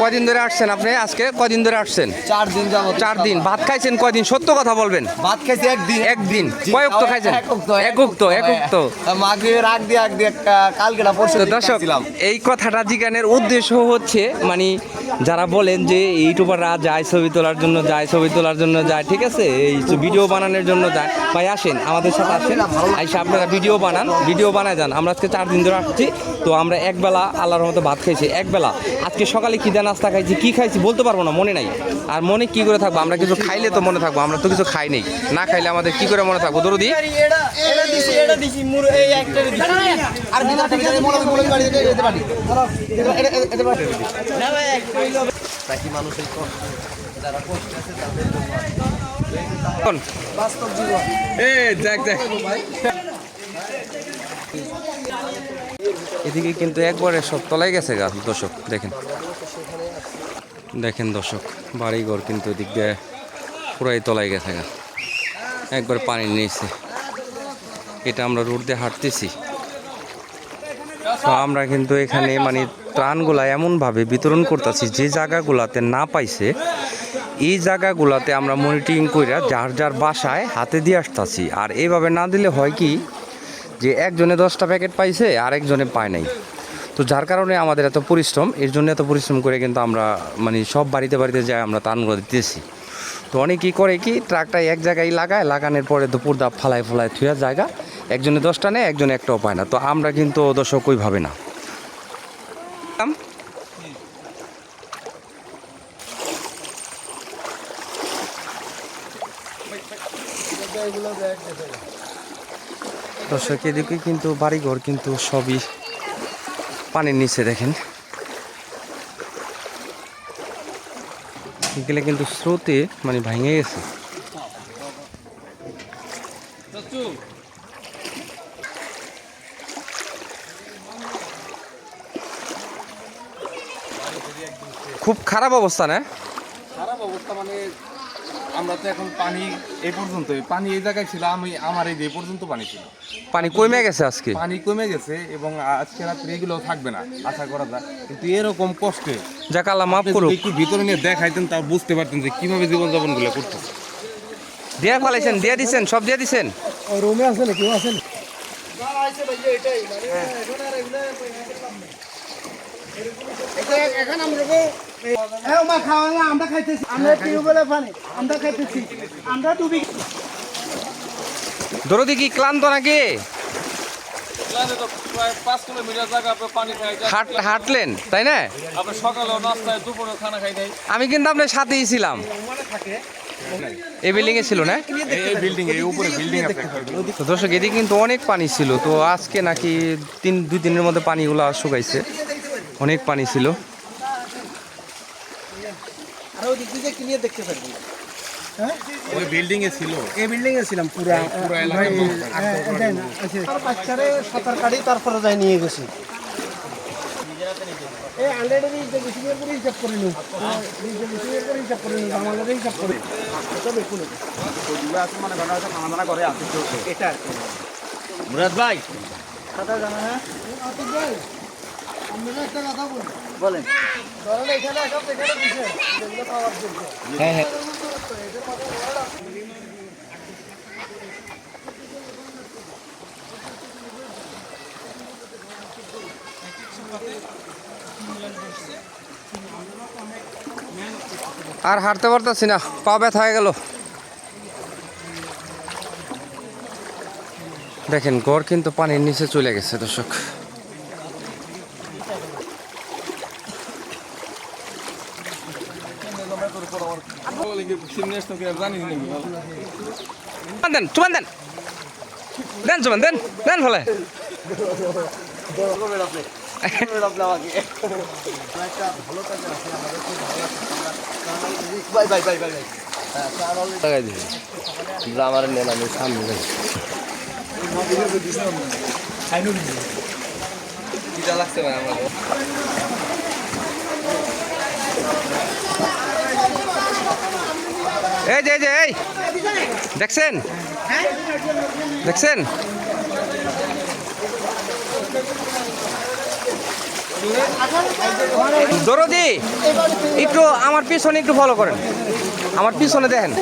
কদিন ধরে আসছেন আপনি? আজকে কদিন ধরে আসছেন? চার দিন যাব চার দিন। ভাত খাইছেন কদিন? সত্য কথা বলবেন। ভাত খাইছি একদিন। একদিন। জি, উক্ত খাইছেন? একুক্ত একুক্ত একক তো মাগরিবের আগ দিয়ে আগ দিয়ে একটা কালকেটা পরশু দর্শক এই কথাটা জিজ্ঞানের উদ্দেশ্য হচ্ছে মানে যারা বলেন যে ইউটিউবাররা যায় ছবি তোলার জন্য যায় ছবি তোলার জন্য যায় ঠিক আছে এই ভিডিও বানানোর জন্য যায় ভাই আসেন আমাদের সাথে আসেন আইসা আপনারা ভিডিও বানান ভিডিও বানায় যান আমরা আজকে চার দিন ধরে আসছি তো আমরা একবেলা আল্লাহর মতো ভাত খাইছি একবেলা আজকে সকালে কী দেন নাস্তা খাইছি কী খাইছি বলতে পারব না মনে নাই আর মনে কি করে থাকব আমরা কিছু খাইলে তো মনে থাকব আমরা তো কিছু খাই নেই না খাইলে আমাদের কি করে মনে থাকব দরদি আর বাকি কষ্ট, যারা কষ্টে আছে তাদের জন্য বাস্তব জীবন। এ দেখ দেখ। এদিকে কিন্তু একবারে সব তলায় গেছে গা দর্শক দেখেন। দেখেন দর্শক বাড়িঘর কিন্তু এদিক দিয়ে পুরাই তলায় গেছে গা। একবার পানি নিয়েছে। এটা আমরা রোড দিয়ে হাঁটতেছি। তো আমরা কিন্তু এখানে মানে ত্রাণগুলা এমনভাবে বিতরণ করতেছি, যে জায়গাগুলাতে না পাইছে, এই জায়গাগুলাতে আমরা মনিটরিং কইরা যার যার বাসায় হাতে দিয়ে আসতেছি। আর এইভাবে না দিলে হয় কি, যে একজনে দশটা প্যাকেট পাইছে আর একজনে পায় নাই। তো যার কারণে আমাদের এত পরিশ্রম, এর জন্য এত পরিশ্রম করে কিন্তু আমরা মানে সব বাড়িতে বাড়িতে যাই আমরা ত্রাণগুলো দিতেছি। তো অনেকেই করে কি, ট্রাকটা এক জায়গায় লাগায়, লাগানোর পরে দুপুর দাপ ফালায় ফালায় থুয়া জায়গা একজনে দশটা নেয়, একজনে একটাও পায় না। তো আমরা কিন্তু দর্শক ওইভাবে না। দর্শক, এদিকে কিন্তু বাড়িঘর কিন্তু সবই পানির নিচে দেখেন। গেলে কিন্তু স্রোতে মানে ভেঙে গেছে। খুব খারাপ অবস্থা না? খারাপ অবস্থা মানে আমরা তো এখন পানি এই পর্যন্ত পানি এই জায়গায় ছিল আমি আমার এই যে এই পর্যন্ত পানি ছিল। পানি কমে গেছে আজকে? পানি কমে গেছে এবং আজকে রাত্রে এগুলো থাকবে না আশা করা যায়। কিন্তু এরকম কষ্টে যাক আল্লাহ মাফ করুক। একটু ভিতরে নিয়ে দেখাইতেন তা বুঝতে পারতেন যে কীভাবে জীবনযাপনগুলো করতেছে। দিয়ে ফেলাইছেন দিয়ে দিছেন সব দিয়ে দিছেন? রুমে আছে না কেউ আছে আমরা খাইতেছি। আমরা টিউবওয়েলের পানি আমরা খাইতেছি। আমরা ডুবি দরদি কি ক্লান্ত নাকি? হাঁটলেন তাই না? সকালে নাস্তায় দুপুরে খানা খাই নাই। আমি কিন্তু আপনার সাথেই ছিলাম। এই বিল্ডিং এ ছিল না? এই উপরে বিল্ডিং তো দর্শক এদিকে কিন্তু অনেক পানি ছিল। তো আজকে নাকি তিন দুই দিনের মধ্যে পানিগুলো শুকাইছে। অনেক পানি ছিল। আর ওই দিক দিয়ে ক্লিয়ার দেখতে পারবি। ওই বিল্ডিং এ ছিল। এই বিল্ডিং এ ছিলাম পুরা। পুরো এলাকায় বাচ্চারে সাঁতার কাটি তারপরে যাই নিয়ে গেছি। এই আন্ডারের রিজার্ভেশনের করে হিসাব করে করে হিসাব করে নিন আমাদের হিসাব করে তবে কোনো এটা আর কি। মুরাদ ভাই। কথা হ্যাঁ হ্যাঁ হ্যাঁ। আর হাঁটতে পারতেছি না, পা ব্যথা হয়ে গেল। দেখেন, গড় কিন্তু পানির নিচে চলে গেছে, দর্শক জানিস নাকি চুমান দেন চুমান দেন দেন চুমান দেন দেন ফলে ভাই ভাই ভাই ভাই ভাই লাগাই দিবি আমার নেন আমি সামনে লাগছে ভাই আমার। এই যে, এই দেখছেন? দেখছেন? দরদি একটু আমার পিছনে একটু ফলো করেন। আমার পিছনে দেখেন।